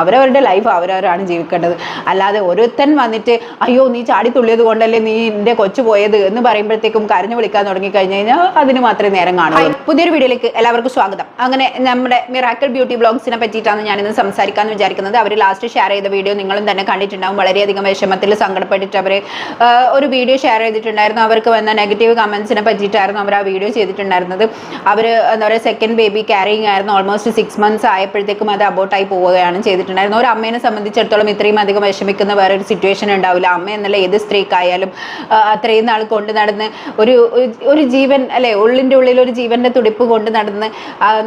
അവരവരുടെ ലൈഫ് അവരവരാണ് ജീവിക്കേണ്ടത്. അല്ലാതെ ഒരുത്തൻ വന്നിട്ട് അയ്യോ നീ ചാടി തുള്ളിയത് കൊണ്ടല്ലേ നീ എന്റെ കൊച്ചു പോയത്? എന്ന് പറയുമ്പോഴത്തേക്കും കരഞ്ഞു വിളിക്കാൻ തുടങ്ങി കഴിഞ്ഞു കഴിഞ്ഞാൽ അതിന് മാത്രമേ നേരം കാണുള്ളൂ. പുതിയൊരു വീഡിയോയിലേക്ക് എല്ലാവർക്കും സ്വാഗതം. അങ്ങനെ നമ്മുടെ മിറാക്കിൾ ബ്യൂട്ടി ബ്ലോഗ്സിനെ പറ്റിയിട്ടാണ് ഞാൻ ഇന്ന് സംസാരിക്കാമെന്ന് വിചാരിക്കുന്നത്. അവർ ലാസ്റ്റ് ഷെയർ ചെയ്ത വീഡിയോ നിങ്ങളും തന്നെ കണ്ടിട്ടുണ്ടാവും. വളരെയധികം വിഷമത്തിൽ സങ്കടപ്പെട്ടിട്ട് അവർ ഒരു വീഡിയോ ഷെയർ ചെയ്തിട്ടുണ്ടായിരുന്നു. അവർക്ക് വന്ന നെഗറ്റീവ് കമൻസിനെ പറ്റിയിട്ടായിരുന്നു അവർ ആ വീഡിയോ ചെയ്തിട്ടുണ്ടായിരുന്നത്. അവർ എന്താ പറയുക സെക്കൻഡ് ബേബി ക്യാരിങ് ആയിരുന്നു. ഓൾമോസ്റ്റ് സിക്സ് മന്ത്സ് ആയപ്പോഴത്തേക്കും അത് അബോട്ടായി പോവുകയാണ് ചെയ്തിട്ടുണ്ടായിരുന്നത് ഒരു അമ്മേനെ സംബന്ധിച്ചിടത്തോളം ഇത്രയും അധികം വിഷമിക്കുന്ന വേറൊരു സിറ്റുവേഷൻ ഉണ്ടാവില്ല. അമ്മ എന്നുള്ള ഏത് സ്ത്രീക്കായാലും അത്രയും നാൾ കൊണ്ട് നടന്ന് ഒരു ഒരു ജീവൻ അല്ലെ ഉള്ളിന്റെ ഉള്ളിൽ ഒരു ജീവന്റെ തുടിപ്പ് കൊണ്ട് നടന്ന്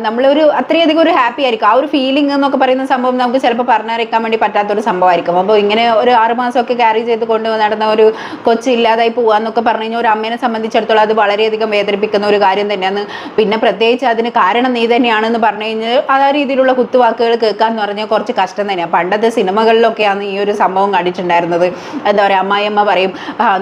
നമ്മളൊരു അത്രയധികം ഒരു ഹാപ്പി ആയിരിക്കും. ആ ഒരു ഫീലിംഗ് എന്നൊക്കെ പറയുന്ന സംഭവം നമുക്ക് ചിലപ്പോൾ പറഞ്ഞറിയിക്കാൻ വേണ്ടി പറ്റാത്തൊരു സംഭവമായിരിക്കും. അപ്പോൾ ഇങ്ങനെ ഒരു ആറുമാസമൊക്കെ ക്യാരി ചെയ്ത് കൊണ്ട് നടന്ന ഒരു കൊച്ചു ഇല്ലാതായി പോവാന്നൊക്കെ പറഞ്ഞു കഴിഞ്ഞാൽ ഒരു അമ്മേനെ സംബന്ധിച്ചിടത്തോളം അത് വളരെയധികം വേദനിപ്പിക്കുന്ന ഒരു കാര്യം തന്നെയാണ്. പിന്നെ പ്രത്യേകിച്ച് അതിന് കാരണം നീ തന്നെയാണെന്ന് പറഞ്ഞു കഴിഞ്ഞാൽ ആ രീതിയിലുള്ള കുത്തുവാക്കുകൾ കേൾക്കാന്ന് പറഞ്ഞാൽ കുറച്ച് കഷ്ടം തന്നെയാണ് പണ്ടത്തെ സിനിമകളിലൊക്കെയാണ് ഈ ഒരു സംഭവം കണ്ടിട്ടുണ്ടായിരുന്നത്. എന്താ പറയുക അമ്മായിയമ്മ പറയും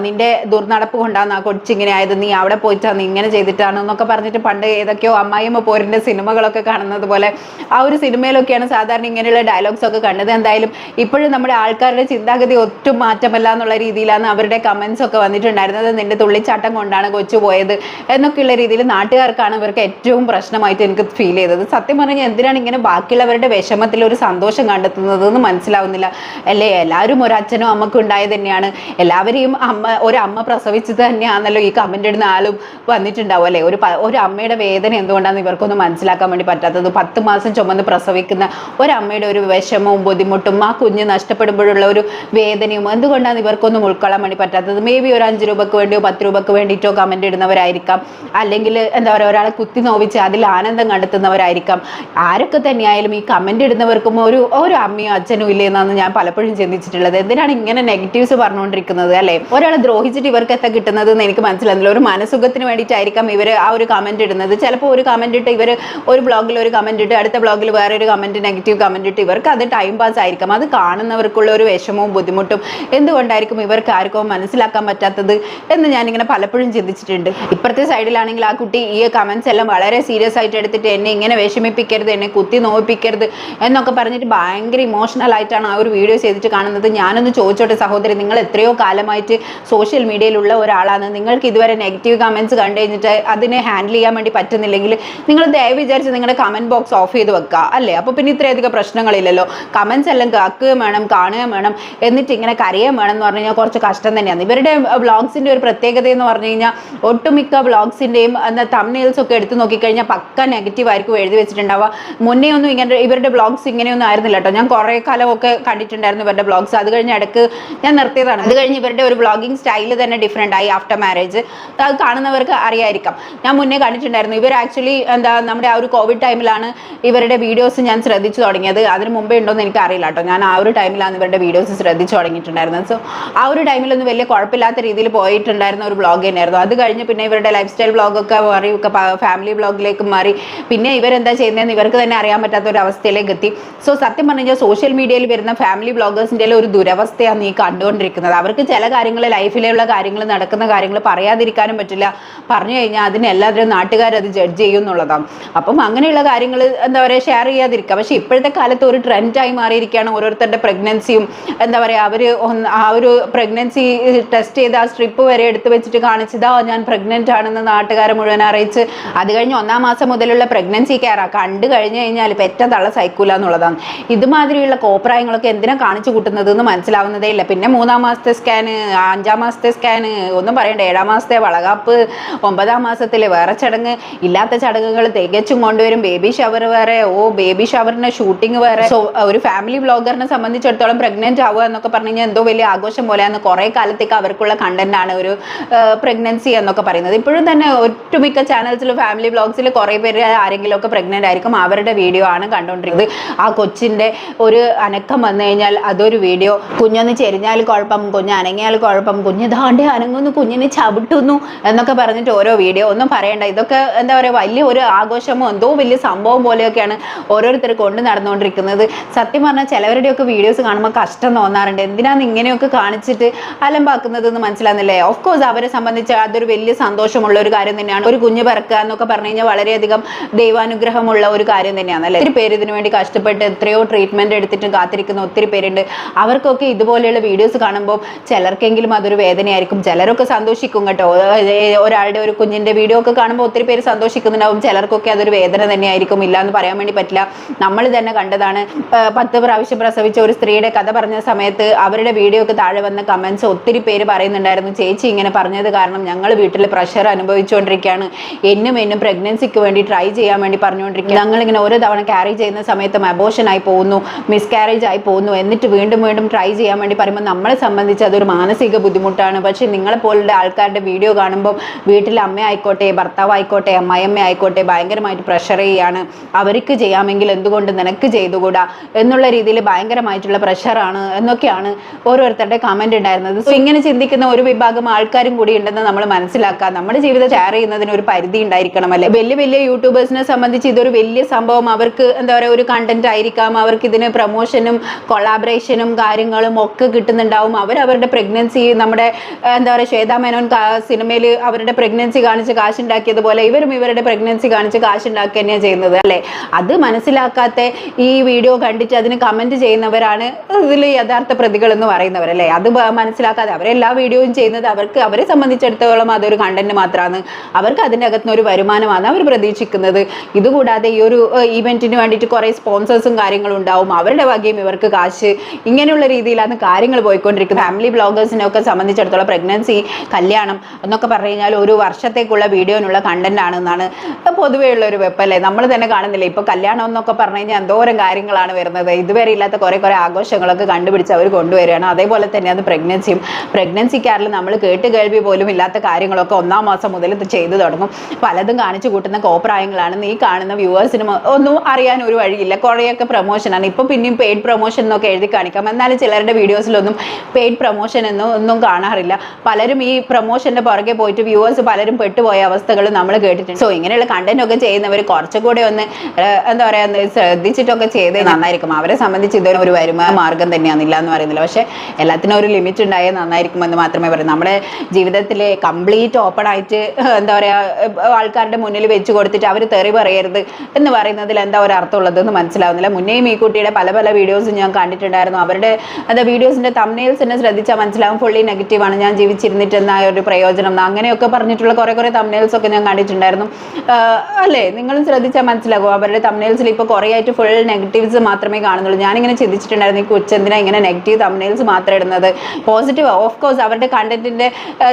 നിന്റെ ദുർനടപ്പ് കൊണ്ടാണ് ആ കൊച്ചിങ്ങനെ ആയത്. നീ അവിടെ പോയിട്ടാണ് ഇങ്ങനെ ചെയ്തിട്ടാണ് എന്നൊക്കെ പറഞ്ഞിട്ട് പണ്ട് ഏതൊക്കെയോ അമ്മായിയമ്മ പോരിന്റെ സിനിമകളൊക്കെ കാണുന്നത് പോലെ ആ ഒരു സിനിമയിലൊക്കെയാണ് സാധാരണ ഇങ്ങനെയുള്ള ഡയലോഗ്സ് ഒക്കെ കണ്ടത്. എന്തായാലും ഇപ്പോഴും നമ്മുടെ ആൾക്കാരുടെ ചിന്താഗതി ഒട്ടും മാറ്റമല്ല എന്നുള്ള രീതിയിലാണ് അവരുടെ കമൻസ് ഒക്കെ വന്നിട്ടുണ്ടായിരുന്നത്. നിന്റെ തുള്ളിച്ചാട്ടം കൊണ്ടാണ് കൊച്ചു പോയത് എന്നൊക്കെയുള്ള രീതിയിൽ നാട്ടുകാർക്കാണ് ഇവർക്ക് ഏറ്റവും പ്രശ്നമായിട്ട് എനിക്ക് ഫീൽ ചെയ്തത്. സത്യം പറഞ്ഞാൽ എന്തിനാണ് ഇങ്ങനെ ബാക്കിയുള്ളവരുടെ വിഷമത്തിൽ ഒരു സന്തോഷം കണ്ടെത്തുന്നത് എന്ന് മനസ്സിലാവുന്നില്ല. അല്ലേ? എല്ലാവരും ഒരു അച്ഛനും ഉണ്ടായത് തന്നെയാണ്. എല്ലാവരെയും അമ്മ ഒരു അമ്മ പ്രസവിച്ചത് തന്നെയാണല്ലോ ഈ കമന്റ് ഇടുന്ന ആളും വന്നിട്ടുണ്ടാവും അല്ലേ? ഒരു ഒരു അമ്മയുടെ വേദന എന്തുകൊണ്ടാണ് ഇവർക്കൊന്നും മനസ്സിലാക്കാൻ വേണ്ടി പറ്റാത്തത് പത്ത് മാസം ചുമന്ന് പ്രസവിക്കുന്ന ഒരമ്മയുടെ ഒരു വിഷമവും ബുദ്ധിമുട്ടും ആ കുഞ്ഞ് നഷ്ടപ്പെടുമ്പോഴുള്ള ഒരു വേദനയും എന്തുകൊണ്ടാണ് ഇവർക്കൊന്നും ഉൾക്കൊള്ളാൻ വേണ്ടി പറ്റാത്തത്? മേ ബി ഒരു അഞ്ച് രൂപക്ക് വേണ്ടിയോ പത്ത് രൂപക്ക് വേണ്ടിയിട്ടോ കമന്റ് ഇടുന്നവരായിരിക്കാം. അല്ലെങ്കിൽ എന്താ പറയുക ഒരാളെ കുത്തി നോവിച്ച് അതിൽ ആനന്ദം കണ്ടെത്തുന്നവരായിരിക്കാം. ആരൊക്കെ തന്നെയായാലും ഈ കമന്റ് ഇടുന്നവർക്കും ഒരു ഒരു അമ്മയോ അച്ഛനും ഇല്ലേ എന്നാണ് ഞാൻ പലപ്പോഴും ചിന്തിച്ചിട്ടുള്ളത്. എന്തിനാണ് ഇങ്ങനെ നെഗറ്റീവ്സ് പറഞ്ഞുകൊണ്ടിരിക്കുന്നത് അല്ലേ? ഒരാളെ ദ്രോഹിച്ചിട്ട് ഇവർക്ക് എത്ര കിട്ടുന്നത് എന്ന് എനിക്ക് മനസ്സിലാകുന്നില്ല ഒരു മനസുഖത്തിന് വേണ്ടിയിട്ടായിരിക്കാം ഇവർ ആ ഒരു കമന്റ് ഇടുന്നത്. ചിലപ്പോൾ ഒരു കമന്റ് ഇട്ട് ഇവർ ഒരു ബ്ലോഗിൽ ഒരു കമന്റ് ഇട്ട് അടുത്ത ബ്ലോഗിൽ വേറെ ഒരു നെഗറ്റീവ് കമന്റ് ഇട്ട് ഇവർക്ക് അത് ടൈം പാസ് ആയിരിക്കും. അത് കാണുന്നവർക്കുള്ള ഒരു വിഷമവും ബുദ്ധിമുട്ടും എന്തുകൊണ്ടായിരിക്കും ഇവർക്ക് ആർക്കും മനസ്സിലാക്കാൻ പറ്റാത്തത് എന്ന് ഞാനിങ്ങനെ പലപ്പോഴും ചിന്തിച്ചിട്ടുണ്ട്. ഇപ്പുറത്തെ സൈഡിലാണെങ്കിൽ ആ കുട്ടി ഈ കമന്റ്സ് എല്ലാം വളരെ സീരിയസ് ആയിട്ട് എടുത്തിട്ട് എന്നെ ഇങ്ങനെ വിഷമിപ്പിക്കരുത് എന്നെ കുത്തി നോവിപ്പിക്കരുത് എന്നൊക്കെ പറഞ്ഞിട്ട് ഭയങ്കര ഇമോഷണൽ ആയിട്ടാണ് ആ ഒരു വീഡിയോ ചെയ്തിട്ട് കാണുന്നത്. ഞാനൊന്ന് ചോദിച്ചോട്ടെ സഹോദരി നിങ്ങൾ എത്രയോ കാലമായിട്ട് സോഷ്യൽ മീഡിയയിലുള്ള ഒരാളാണ്. നിങ്ങൾക്ക് ഇതുവരെ നെഗറ്റീവ് കമൻസ് കണ്ടു കഴിഞ്ഞിട്ട് അതിനെ ഹാൻഡിൽ ചെയ്യാൻ വേണ്ടി പറ്റുന്നില്ലെങ്കിൽ നിങ്ങൾ ദയവ് വിചാരിച്ച് നിങ്ങളുടെ കമന്റ് ബോക്സ് ഓഫ് ചെയ്ത് വെക്കുക അല്ലേ? അപ്പോൾ പിന്നെ ഇത്രയധികം പ്രശ്നങ്ങളില്ലല്ലോ. കമൻസ് എല്ലാം കേൾക്കുകയും വേണം കാണുകയും വേണം എന്നിട്ട് ഇങ്ങനെ കരയുകയും വേണം എന്ന് പറഞ്ഞു കഴിഞ്ഞാൽ കുറച്ച് കഷ്ടം തന്നെയാണ്. ഇവരുടെ വ്ളോഗ്സിന്റെ ഒരു പ്രത്യേകത എന്ന് പറഞ്ഞു കഴിഞ്ഞാൽ ഒട്ടുമിക്ക വ്ളോഗ്സിന്റെയും എന്താ തമ്നെയിൽസ് ഒക്കെ എടുത്ത് നോക്കിക്കഴിഞ്ഞാൽ പക്ക നെഗറ്റീവ് ആയിരിക്കും എഴുതി വെച്ചിട്ടുണ്ടാവുക. മുന്നേ ഒന്നും ഇങ്ങനെ ഇവരുടെ വ്ളോഗ്സ് ഇങ്ങനെയൊന്നും ആയിരുന്നില്ല കേട്ടോ ഞാൻ കുറേ കാലമൊക്കെ കണ്ടിട്ടുണ്ടായിരുന്നു ഇവരുടെ ബ്ലോഗ്സ് അത് കഴിഞ്ഞ് ഇടയ്ക്ക് ഞാൻ നിർത്തിയതാണ്. അത് കഴിഞ്ഞ് ഇവരുടെ ഒരു ബ്ലോഗിങ് സ്റ്റൈൽ തന്നെ ഡിഫറെന്റ് ആയി ആഫ്റ്റർ മാരേജ് അത് കാണുന്നവർക്ക് അറിയായിരിക്കാം. ഞാൻ മുന്നേ കണ്ടിട്ടുണ്ടായിരുന്നു. ഇവർ ആക്ച്വലി എന്താ നമ്മുടെ ആ ഒരു കോവിഡ് ടൈമിലാണ് ഇവരുടെ വീഡിയോസ് ഞാൻ ശ്രദ്ധിച്ചു തുടങ്ങിയത്. അതിന് മുമ്പേ ഉണ്ടോ എന്ന് എനിക്ക് അറിയില്ല കേട്ടോ ഞാൻ ആ ഒരു ടൈമിലാണ് ഇവരുടെ വീഡിയോസ് ശ്രദ്ധിച്ചു തുടങ്ങിയിട്ടുണ്ടായിരുന്നത്. സോ ആ ഒരു ടൈമിലൊന്നും വലിയ കുഴപ്പമില്ലാത്ത രീതിയിൽ പോയിട്ടുണ്ടായിരുന്ന ഒരു ബ്ലോഗ് തന്നെയായിരുന്നു. അത് കഴിഞ്ഞ് പിന്നെ ഇവരുടെ ലൈഫ് സ്റ്റൈൽ ബ്ലോഗൊക്കെ മാറി ഒക്കെ ഫാമിലി ബ്ലോഗിലേക്ക് മാറി. പിന്നെ ഇവരെന്താ ചെയ്യുന്നതെന്ന് ഇവർക്ക് തന്നെ അറിയാൻ പറ്റാത്ത ഒരു അവസ്ഥയിലേക്ക് എത്തി. സോ സത്യം പറഞ്ഞു പറഞ്ഞാൽ സോഷ്യൽ മീഡിയയിൽ വരുന്ന ഫാമിലി ബ്ലോഗേഴ്സിന്റെ ഒരു ദുരവസ്ഥയാണ് നീ കണ്ടുകൊണ്ടിരിക്കുന്നത്. അവർക്ക് ചില കാര്യങ്ങൾ ലൈഫിലുള്ള കാര്യങ്ങൾ നടക്കുന്ന കാര്യങ്ങൾ പറയാതിരിക്കാനും പറ്റില്ല. പറഞ്ഞു കഴിഞ്ഞാൽ അതിനെല്ലാവരും നാട്ടുകാരത് ജഡ്ജ് ചെയ്യും എന്നുള്ളതാണ്. അപ്പം അങ്ങനെയുള്ള കാര്യങ്ങൾ എന്താ പറയുക ഷെയർ ചെയ്യാതിരിക്കുക. പക്ഷേ ഇപ്പോഴത്തെ കാലത്ത് ഒരു ട്രെൻഡായി മാറിയിരിക്കുകയാണ് ഓരോരുത്തരുടെ പ്രഗ്നൻസിയും എന്താ പറയുക അവർ ആ ഒരു പ്രഗ്നൻസി ടെസ്റ്റ് ചെയ്ത് ആ സ്ട്രിപ്പ് വരെ എടുത്ത് വെച്ചിട്ട് കാണിച്ചതാ ഞാൻ പ്രഗ്നന്റ് ആണെന്ന് നാട്ടുകാരെ മുഴുവൻ അറിയിച്ച്. അത് കഴിഞ്ഞ് ഒന്നാം മാസം മുതലുള്ള പ്രഗ്നൻസി കെയറാണ് കണ്ടു കഴിഞ്ഞ് കഴിഞ്ഞാൽ പെറ്റ തള്ള സൈക്കൂല എന്നുള്ളതാണ്. ഇതുമാതിരിയുള്ള കോപ്രായങ്ങളൊക്കെ എന്തിനാ കാണിച്ചു കൂട്ടുന്നത് എന്ന് മനസ്സിലാവുന്നതേ ഇല്ല. പിന്നെ മൂന്നാം മാസത്തെ സ്കാന് അഞ്ചാം മാസത്തെ സ്കാന് ഒന്നും പറയണ്ട. ഏഴാം മാസത്തെ വളകാപ്പ് ഒമ്പതാം മാസത്തിലെ വേറെ ചടങ്ങ് ഇല്ലാത്ത ചടങ്ങുകൾ തികച്ചും കൊണ്ടുവരും. ബേബി ഷവർ വേറെ ഓ ബേബി ഷവറിന്റെ ഷൂട്ടിംഗ് വേറെ. സോ ഒരു ഫാമിലി ബ്ലോഗറിനെ സംബന്ധിച്ചിടത്തോളം പ്രഗ്നന്റ് ആവുക എന്നൊക്കെ പറഞ്ഞു എന്തോ വലിയ ആഘോഷം പോലെയാണ് കുറേ കാലത്തേക്ക് അവർക്കുള്ള കണ്ടന്റ് ആണ് ഒരു പ്രഗ്നൻസി എന്നൊക്കെ പറയുന്നത്. ഇപ്പോഴും തന്നെ ഒട്ടുമിക്ക ചാനൽസിൽ ഫാമിലി വ്ളോഗ്സിൽ കുറേ പേര് ആരെങ്കിലും ഒക്കെ പ്രഗ്നന്റ് ആയിരിക്കും. അവരുടെ വീഡിയോ ആണ് കണ്ടുകൊണ്ടിരിക്കുന്നത് ആ കൊച്ചിന്റെ ഒരു അനക്കം വന്നു കഴിഞ്ഞാൽ അതൊരു വീഡിയോ. കുഞ്ഞൊന്ന് ചെരിഞ്ഞാൽ കുഴപ്പം കുഞ്ഞ് അനങ്ങിയാൽ കുഴപ്പം കുഞ്ഞ് ദാണ്ടെ അനങ്ങുന്നു കുഞ്ഞിനെ ചവിട്ടുന്നു എന്നൊക്കെ പറഞ്ഞിട്ട് ഓരോ വീഡിയോ. ഒന്നും പറയണ്ട ഇതൊക്കെ എന്താ പറയുക വലിയ ഒരു ആഘോഷമോ എന്തോ വലിയ സംഭവം പോലെയൊക്കെയാണ് ഓരോരുത്തർ കൊണ്ട് നടന്നുകൊണ്ടിരിക്കുന്നത്. സത്യം പറഞ്ഞാൽ ചിലവരുടെയൊക്കെ വീഡിയോസ് കാണുമ്പോൾ കഷ്ടം തോന്നാറുണ്ട്. എന്തിനാണ് ഇങ്ങനെയൊക്കെ കാണിച്ചിട്ട് അലമ്പാക്കുന്നതെന്ന് മനസ്സിലാകുന്നില്ലേ ഓഫ് കോഴ്സ് അവരെ സംബന്ധിച്ച് അതൊരു വലിയ സന്തോഷമുള്ള ഒരു കാര്യം തന്നെയാണ്. ഒരു കുഞ്ഞ് പിറക്കുക എന്നൊക്കെ പറഞ്ഞു കഴിഞ്ഞാൽ വളരെയധികം ദൈവാനുഗ്രഹമുള്ള ഒരു കാര്യം തന്നെയാണ് അല്ലേ? ഒത്തിരി പേര് ഇതിനു വേണ്ടി കഷ്ടപ്പെട്ട് എത്രയോ ട്രീറ്റ്മെന്റ് എടുത്തിട്ട് കാത്തിരിക്കുന്ന ഒത്തിരി പേരുണ്ട്. അവർക്കൊക്കെ ഇതുപോലെയുള്ള വീഡിയോസ് കാണുമ്പോൾ ചിലർക്കെങ്കിലും അതൊരു വേദനയായിരിക്കും. ചിലരൊക്കെ സന്തോഷിക്കും കേട്ടോ. ഒരാളുടെ ഒരു കുഞ്ഞിന്റെ വീഡിയോ ഒക്കെ കാണുമ്പോൾ ഒത്തിരി പേര് സന്തോഷിക്കുന്നുണ്ടാവും. ചിലർക്കൊക്കെ അതൊരു വേദന തന്നെയായിരിക്കും. ഇല്ല എന്ന് പറയാൻ വേണ്ടി പറ്റില്ല. നമ്മൾ തന്നെ കണ്ടതാണ്. പത്ത് പ്രാവശ്യം പ്രസവിച്ച ഒരു സ്ത്രീയുടെ കഥ പറഞ്ഞ സമയത്ത് അവരുടെ വീഡിയോ ഒക്കെ താഴെ വന്ന കമൻസ് ഒത്തിരി പേര് പറയുന്നുണ്ടായിരുന്നു. ചേച്ചി ഇങ്ങനെ പറഞ്ഞത് കാരണം ഞങ്ങൾ വീട്ടിൽ പ്രഷർ അനുഭവിച്ചുകൊണ്ടിരിക്കുകയാണ്. എന്നും എന്നും പ്രഗ്നൻസിക്ക് വേണ്ടി ട്രൈ ചെയ്യാൻ വേണ്ടി പറഞ്ഞുകൊണ്ടിരിക്കുക ഞങ്ങളിങ്ങനെ ഓരോ തവണ ക്യാരി ചെയ്യുന്ന സമയത്തും അബോഷനായി ആയി പോകുന്നു മിസ്കാരേജ് ആയി പോകുന്നു എന്നിട്ട് വീണ്ടും വീണ്ടും ട്രൈ ചെയ്യാൻ വേണ്ടി പറയുമ്പോൾ നമ്മളെ സംബന്ധിച്ച് അതൊരു മാനസിക ബുദ്ധിമുട്ടാണ്. പക്ഷേ നിങ്ങളെ പോലുള്ള ആൾക്കാരുടെ വീഡിയോ കാണുമ്പോൾ വീട്ടിലെ അമ്മ ആയിക്കോട്ടെ ഭർത്താവ് ആയിക്കോട്ടെ അമ്മായിയമ്മ ആയിക്കോട്ടെ ഭയങ്കരമായിട്ട് പ്രഷർ ചെയ്യാണ്. അവർക്ക് ചെയ്യാമെങ്കിൽ എന്തുകൊണ്ട് നിനക്ക് ചെയ്തുകൂടാ എന്നുള്ള രീതിയിൽ ഭയങ്കരമായിട്ടുള്ള പ്രഷറാണ് എന്നൊക്കെയാണ് ഓരോരുത്തരുടെ കമന്റ് ഉണ്ടായിരുന്നത്. സോ ഇങ്ങനെ ചിന്തിക്കുന്ന ഒരു വിഭാഗം ആൾക്കാരും കൂടി ഉണ്ടെന്ന് നമ്മൾ മനസ്സിലാക്കുക നമ്മുടെ ജീവിതം ഷെയർ ചെയ്യുന്നതിന് ഒരു പരിധി ഉണ്ടായിരിക്കണം അല്ലെ? വലിയ വലിയ യൂട്യൂബേഴ്സിനെ സംബന്ധിച്ച് ഇതൊരു വലിയ സംഭവം അവർക്ക് എന്താ പറയുക ഒരു കണ്ടന്റ് ആയിരിക്കാം. അവർക്ക് ഇതിന് പ്രൊമോഷനും കൊളാബറേഷനും കാര്യങ്ങളും ഒക്കെ കിട്ടുന്നുണ്ടാവും. അവർ അവരുടെ പ്രഗ്നൻസി നമ്മുടെ എന്താ പറയുക ശ്വേതാ മേനോൻ സിനിമയിൽ അവരുടെ പ്രഗ്നൻസി കാണിച്ച് കാശുണ്ടാക്കിയതുപോലെ ഇവരും ഇവരുടെ പ്രഗ്നൻസി കാണിച്ച് കാശുണ്ടാക്കുക തന്നെയാണ് ചെയ്യുന്നത് അല്ലേ? അത് മനസ്സിലാക്കാത്ത ഈ വീഡിയോ കണ്ടിട്ട് അതിന് കമന്റ് ചെയ്യുന്നവരാണ് ഇതിൽ യഥാർത്ഥ പ്രതികൾ എന്ന് പറയുന്നവരല്ലേ അത് മനസ്സിലാക്കാതെ അവരെല്ലാ വീഡിയോയും ചെയ്യുന്നത് അവർക്ക് അവരെ സംബന്ധിച്ചിടത്തോളം അതൊരു കണ്ടന്റ് മാത്രമാണ് അവർക്ക് അതിന്റെ അകത്തുനിന്ന് ഒരു വരുമാനമാണ് അവർ പ്രതീക്ഷിക്കുന്നത്. ഇതുകൂടാതെ ഈ ഒരു ഈവെന്റിന് വേണ്ടിയിട്ട് കുറേ സ്പോൺസേഴ്സും കാര്യങ്ങളും ഉണ്ടാവും. അവരുടെ വകയും ഇവർക്ക് കാശ് ഇങ്ങനെയുള്ള രീതിയിലാണ് കാര്യങ്ങൾ പോയിക്കൊണ്ടിരിക്കുന്നത്. ഫാമിലി ബ്ലോഗേഴ്സിനെയൊക്കെ സംബന്ധിച്ചിടത്തോളം പ്രഗ്നൻസി കല്യാണം എന്നൊക്കെ പറഞ്ഞു കഴിഞ്ഞാൽ ഒരു വർഷത്തേക്കുള്ള വീഡിയോനുള്ള കണ്ടന്റ് ആണെന്നാണ് പൊതുവേ ഉള്ള ഒരു വെപ്പല്ലേ? നമ്മൾ തന്നെ കാണുന്നില്ല? ഇപ്പൊ കല്യാണം എന്നൊക്കെ പറഞ്ഞു കഴിഞ്ഞാൽ എന്തോരം കാര്യങ്ങളാണ് വരുന്നത്. ഇതുവരെ ഇല്ലാത്ത കുറെ കുറെ ആഘോഷങ്ങളൊക്കെ കണ്ടുപിടിച്ച് അവർ കൊണ്ടുവരികയാണ്. അതേപോലെ തന്നെ അത് പ്രഗ്നൻസിയും പ്രഗ്നൻസി കെയറിൽ നമ്മൾ കേട്ട് കേൾവി പോലും ഇല്ലാത്ത കാര്യങ്ങളൊക്കെ ഒന്നാം മാസം മുതൽ ചെയ്തു തുടങ്ങും. പലതും കാണിച്ചു കൂട്ടുന്ന കോപ്രായങ്ങളാണ്. നീ കാണുന്ന വ്യൂവേഴ്സിനും ഒന്നും അറിയാൻ ഒരു വഴിയില്ല. കുറേയൊക്കെ പ്രൊമോഷനാണ് ഇപ്പം പിന്നെയും പെയ്ഡ് പ്രൊമോഷൻ എന്നൊക്കെ എഴുതി കാണിക്കാം. എന്നാലും ചിലരുടെ വീഡിയോസിലൊന്നും പെയ്ഡ് പ്രൊമോഷൻ എന്നോ ഒന്നും കാണാറില്ല. പലരും ഈ പ്രൊമോഷന്റെ പുറകെ പോയിട്ട് വ്യൂവേഴ്സ് പലരും പെട്ടുപോയ അവസ്ഥകൾ നമ്മൾ കേട്ടിട്ടുണ്ട്. സോ ഇങ്ങനെയുള്ള കണ്ടന്റ് ഒക്കെ ചെയ്യുന്നവർ കുറച്ചുകൂടെ ഒന്ന് എന്താ പറയുക ശ്രദ്ധിച്ചിട്ടൊക്കെ ചെയ്തേ നന്നായിരിക്കും. അവരെ സംബന്ധിച്ച് ഇതൊരു ഒരു വരുമാന മാർഗം തന്നെയാണ് തന്നെയാണില്ല എന്ന് പറയുന്നില്ല. പക്ഷെ എല്ലാത്തിനും ഒരു ലിമിറ്റ് ഉണ്ടായാൽ നന്നായിരിക്കും എന്ന് മാത്രമേ പറയൂ നമ്മുടെ ജീവിതത്തിലെ കംപ്ലീറ്റ് ഓപ്പൺ ആയിട്ട് എന്താ പറയുക ആൾക്കാരുടെ മുന്നിൽ വെച്ച് കൊടുത്തിട്ട് അവർ തെറി പറയരുത് എന്ന് പറയുന്നതിൽ എന്താ ഒരു അർത്ഥമുള്ളതെന്ന് മനസ്സിലാവുന്നില്ല. മുന്നേയും ഈ കുട്ടിയുടെ പല പല വീഡിയോസും ഞാൻ കണ്ടിട്ടുണ്ടായിരുന്നു. അവരുടെ അത് വീഡിയോസിന്റെ തമ്മിൽസ് തന്നെ ശ്രദ്ധിച്ചാൽ മനസ്സിലാവും ഫുള്ളി നെഗറ്റീവാണ് ഞാൻ ജീവിച്ചിരുന്നിട്ട് എന്നാ ഒരു പ്രയോജനം. അങ്ങനെയൊക്കെ പറഞ്ഞിട്ടുള്ള കുറെ കുറെ ഒക്കെ ഞാൻ കണ്ടിട്ടുണ്ടായിരുന്നു. അല്ലേ? നിങ്ങളും ശ്രദ്ധിച്ചാൽ മനസ്സിലാകും. അവരുടെ തമ്മിൽസിൽ ഇപ്പോൾ കുറേ ആയിട്ട് ഫുൾ നെഗറ്റീവ്സ് മാത്രമേ കാണുന്നുള്ളൂ. ഞാനിങ്ങനെ ചിന്തിച്ചിട്ടുണ്ടായിരുന്നു ഈ കൊച്ചെന്തിനാ ഇങ്ങനെ നെഗറ്റീവ് തമ്മിൽസ് മാത്രം ഇടുന്നത്? പോസിറ്റീവ് ഓഫ് കോഴ്സ് അവരുടെ കണ്ടന്റിന്റെ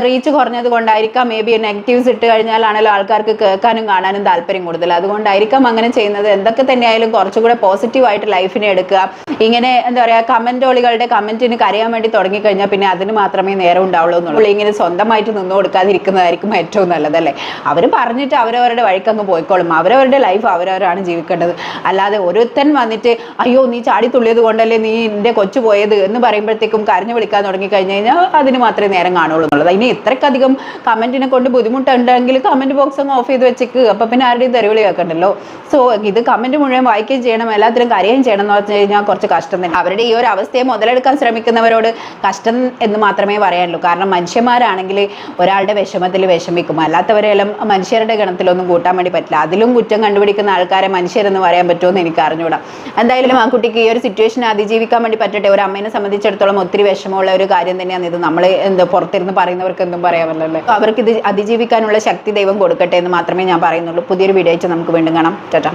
റീച്ച് കുറഞ്ഞത് കൊണ്ടായിരിക്കാം. മേ ബി നെഗറ്റീവ്സ് ഇട്ട് കഴിഞ്ഞാലാണല്ലോ ആൾക്കാർക്ക് കേൾക്കാനും കാണാനും താല്പര്യം കൂടുതൽ. അതുകൊണ്ടായിരിക്കാം അങ്ങനെ ചെയ്യുന്നത്. എന്തൊക്കെ തന്നെയായാലും കുറച്ചുകൂടെ പോസിറ്റീവ് ആയിട്ട് ലൈഫിനെ എടുക്കുക. ഇങ്ങനെ എന്താ പറയാ കമന്റോളികളുടെ കമന്റിന് കരയാൻ വേണ്ടി തുടങ്ങി തുടങ്ങിക്കഴിഞ്ഞാൽ പിന്നെ അതിന് മാത്രമേ നേരം ഉണ്ടാവുള്ളൂ എന്നുള്ളൂ. ഇങ്ങനെ സ്വന്തമായിട്ട് നിന്ന് കൊടുക്കാതിരിക്കുന്നതായിരിക്കും ഏറ്റവും നല്ലതല്ലേ അവർ പറഞ്ഞിട്ട് അവരവരുടെ വഴിക്ക് അങ്ങ് പോയിക്കോളും. അവരവരുടെ ലൈഫ് അവരവരാണ് ജീവിക്കേണ്ടത്. അല്ലാതെ ഒരുത്തൻ വന്നിട്ട് അയ്യോ നീ ചാടി തുള്ളിയത് കൊണ്ടല്ലേ നീ എന്റെ കൊച്ചു പോയത്? എന്ന് പറയുമ്പോഴത്തേക്കും കരഞ്ഞു വിളിക്കാൻ തുടങ്ങി കഴിഞ്ഞു കഴിഞ്ഞാൽ അതിന് മാത്രമേ നേരം കാണുള്ളൂ എന്നുള്ളത്. ഇനി ഇത്രക്കധികം കമന്റിനെ കൊണ്ട് ബുദ്ധിമുട്ടുണ്ടെങ്കിൽ കമന്റ് ബോക്സ് അങ്ങ് ഓഫ് ചെയ്ത് വെച്ചേക്ക്. അപ്പൊ പിന്നെ ആരുടെയും തെരുവിളി കേൾക്കണ്ടല്ലോ. സോ ഇത് കമന്റ് മുഴുവൻ വായിക്കുകയും ചെയ്യണം. എല്ലാത്തിനും കരയുകയും ചെയ്യണം എന്ന് പറഞ്ഞു കഴിഞ്ഞാൽ കുറച്ച് കഷ്ടം തന്നെ. അവരുടെ ഈ ഒരു അവസ്ഥയെ മുതലെടുക്കാൻ ശ്രമിക്കുന്നവരോട് കഷ്ടം എന്ന് മാത്രമേ പറയാനുള്ളൂ. കാരണം മനുഷ്യന്മാരാണെങ്കിൽ ഒരാളുടെ വിഷമത്തിൽ വിഷമിക്കും. അല്ലാത്തവരെല്ലാം മനുഷ്യരുടെ ഗണത്തിലൊന്നും കൂട്ടാൻ വേണ്ടി പറ്റില്ല. അതിലും കുറ്റം കണ്ടുപിടിക്കുന്ന ആൾക്കാരെ മനുഷ്യരെന്ന് പറയാൻ പറ്റുമെന്ന് എനിക്ക് അറിഞ്ഞുകൂടാം എന്തായാലും ആ കുട്ടിക്ക് ഈ ഒരു സിറ്റുവേഷനെ അതിജീവിക്കാൻ വേണ്ടി പറ്റട്ടെ. ഒരു അമ്മേനെ സംബന്ധിച്ചിടത്തോളം ഒത്തിരി വിഷമമുള്ള ഒരു കാര്യം തന്നെയാണ് ഇത്. നമ്മൾ എന്ത് പുറത്തിരുന്ന് പറയുന്നവർക്ക് എന്തും പറയാമല്ലോ അവർക്ക് ഇത് അതിജീവിക്കാനുള്ള ശക്തി ദൈവം കൊടുക്കട്ടെ എന്ന് മാത്രമേ ഞാൻ പറയുന്നുള്ളൂ. പുതിയൊരു വീഡിയോ നമുക്ക് വീണ്ടും കാണാം. ചേട്ടാ